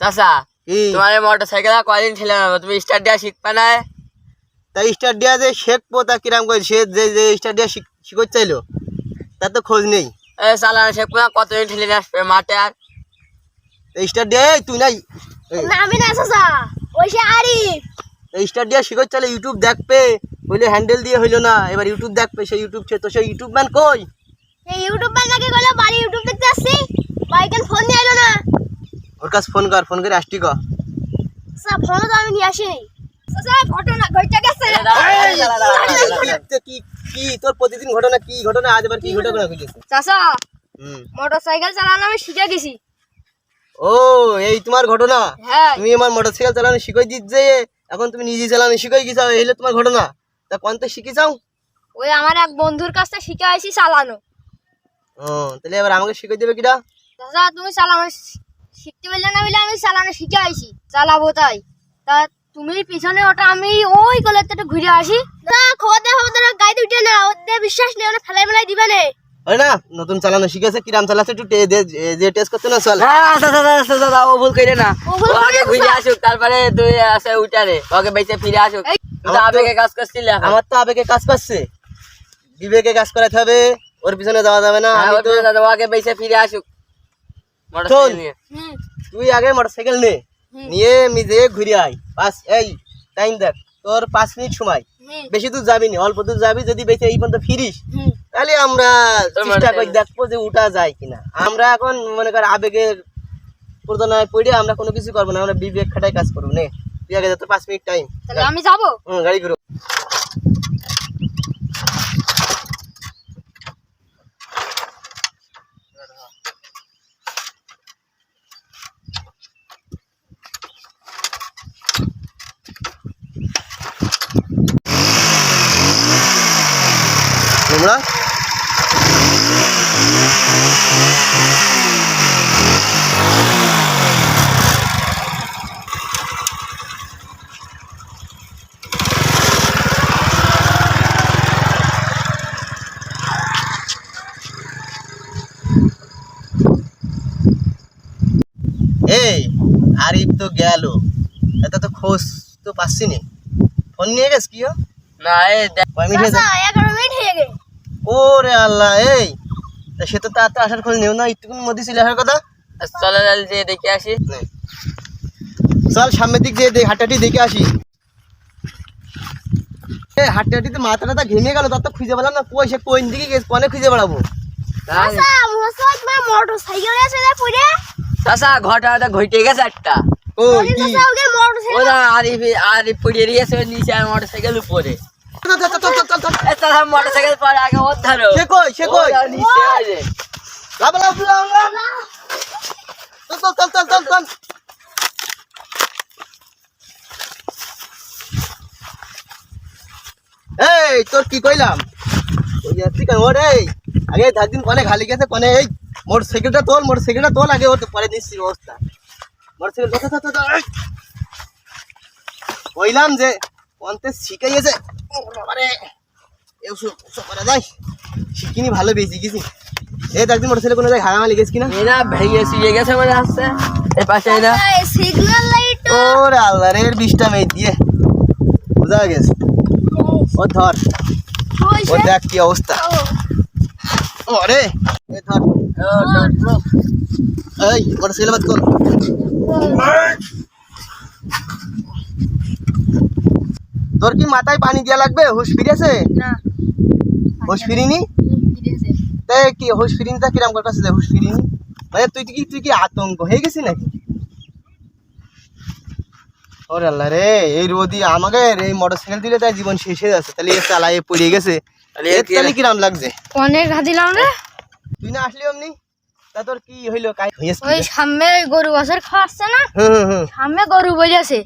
চাচা তোমার motor cycle ছিল তুমি দেওয়া শিখবা না? তাই স্টার যে শেখবো তা কিরাম করে? সে যে যে স্টার শিখতে চাইলো তার তো খোঁজ নেই। এ চালানো শিখব না কতদিন ঠেলে নিয়ে আসবে মাঠে আর? স্টার তুই নাই। না আমি না চাচা ওই সে আরিফ। স্টার দিয়া শিখতে চলে ইউটিউব দেখবে। বলে হ্যান্ডেল দিয়ে হইল না এবার ইউটিউব দেখবে সেই ইউটিউব ছে তো সেই ইউটিউব ম্যান কই? এই ইউটিউব বাজাকে গেল বাড়ি ইউটিউব দেখতে আসছি বাইকেল ফোন নিয়ে এলো না। ওর কাছে ফোন কর ফোন করে আসটি কর চাচা ফোন তো আমি নিয়ে আসিনি। চাচা ঘটনা ঘটে গেছে। কি কি তোর প্রতিদিন ঘটনা কি ঘটনা আজ আবার কি ঘটনা ঘটেছে? চাচা হুম। মোটর সাইকেল চালানো আমি শিখে গেছি। ও এই তোমার ঘটনা? হ্যাঁ। তুমি আমার মোটরসাইকেল চালানো শিখাই দিচ্ছে এখন তুমি নিজে চালানো শিখাই গেছাও এই হলো তোমার ঘটনা। তা কোন তো শিখে যাও ওই আমার এক বন্ধুর কাছ থেকে শিখে আইছি চালানো। ও তাহলে এবার আমাকে শিখাই দেবে কিটা চাচা তুমি চালানো শিখতে পারলে না বলে আমি চালানো শিখে আইছি চালাবো তাই। তা তুমি পিছনে ওটা আমি ওই কলের ঘুরে আসি। না খবর দে খবর দে গাড়ি উঠে না ওদের বিশ্বাস নেই ওরা ফেলাই ফেলাই দিবে না। হয় না নতুন চালানো শিখেছে কিরাম চালাচ্ছে একটু যে টেস্ট করতে না চল। হ্যাঁ চাচা চাচা চাচা ও ভুল করে না। আগে ঘুরে আসুক তারপরে তুই আসে উঠারে ওকে বেঁচে ফিরে আসুক। আবেগে কাজ করছিলি আমার তো আবেগে কাজ করছে। বিবেকে কাজ করাতে হবে ওর পিছনে যাওয়া যাবে না। হ্যাঁ, দাদা, ও আগে বেঁচে ফিরে আসুক। মোটর সাইকেল নিয়ে। তুই আগে মোটরসাইকেল নে। নিয়ে নিজে ঘুরে আয়। পাঁচ এই টাইম দেখ। তোর পাঁচ মিনিট সময়। বেশি দূর যাবি না অল্প দূর যাবি যদি বেঁচে এই পর্যন্ত ফিরিস। তাহলে আমরা চেষ্টা করে দেখব যে উঠা যায় কিনা। আমরা এখন মনে কর আবেগের প্রদনায় পড়ে আমরা কোনো কিছু করব না আমরা বিবেক খাটাই কাজ করব নে। তুই আগে যত পাঁচ মিনিট টাইম তাহলে আমি যাব? হুম গাড়ি ঘুরো। তোমরা? এই আরিফ তো গেল। এটা তো খোঁজ তো পাচ্ছি নি ফোন নিয়ে গেছ কি না এই দেখ। কয় মিনিট হয়ে ওরে আল্লাহ এই। সে তো তার তো আসার খোঁজ নেও না একটুকুন মধ্যে ছিল আসার কথা। চলে যাই যে দেখে আসি। চল সামনের দিক যে হাঁটাটি দেখে আসি। এ হাঁটতে হাঁটিতে মাথা টাথা ঘেমে গেল তার তো খুঁজে পেলাম না কই সে কোন দিকে গেছে কোনে খুঁজে বেড়াবো? পড়ে চাচা ঘটনাটা ঘটে গেছে একটা। ও আরিফ পড়িয়ে দিয়েছে ওর নিচে আর মোটর সাইকেল উপরে। চল, চল, চল, চল, চল, চল। এ চাচা পরে আগে ওর ধরো সে কই সে কই? লাভ লাভ লাভ। চল চল চল চল চল চল। এই তোর কি কইলাম? ওর আগে ধার দিন কনে খালি গেছে কনে এই মোটর সাইকেলটা তোল মোটর সাইকেলটা তোল আগে ওর পরে দিচ্ছি অবস্থা মোটর সাইকেল। কইলাম যে কনতে শিখাইয়েছে আরে এসব সব করা যায় শিখিনি ভালো বেশি গেছি এই একদিন মোটর সাইকেল কোনো জায়গায় হারামা লেগেছি কিনা? এই না ভেঙে শুয়ে গেছে মনে আসছে এই পাশে এই না সিগন্যাল লাইট ওরে আল্লাহ রে এর বিষটা মেয়ে দিয়ে। বোঝা গেছে? ও ধর। ও দেখ কি অবস্থা। ওরে এ ধর। এই মোটর সাইকেল বাদ কর। তোর কি মাথায় পানি দেওয়া লাগবে? হুশ ফিরেছে? হুশ ফিরিনি? তাই কি হুশ ফিরিনি তা কিরাম হুশ ফিরিনি? মানে তুই কি তুই কি আতঙ্ক? হয়ে গেছিস নাকি? ওরে আল্লাহ রে এই রোদি আমাকে এই মোটর সাইকেল দিলে তাই জীবন শেষ হয়ে যাচ্ছে। তাহলে এ চালায় পড়ে গেছে। তাহলে কিরাম লাগছে? অনেক হাতিলাম রে তুই না আসলি অমনি? তা তোর কি হইল? কাই ওই সামনে গরু বাছর খাওয়াচ্ছে না? হুম হুম হুম সামনে গরু বলিয়াছে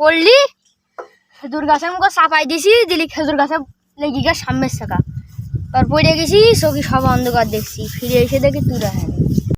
পড়লি? খেজুর গাছের মুখে চাপাই দিছি, দিলি খেজুর গাছে লেগে গিয়ে সামনের চাকা তারপরে গেছি, চোখে সব অন্ধকার দেখছি, ফিরে এসে দেখি তুই হ্যাঁ।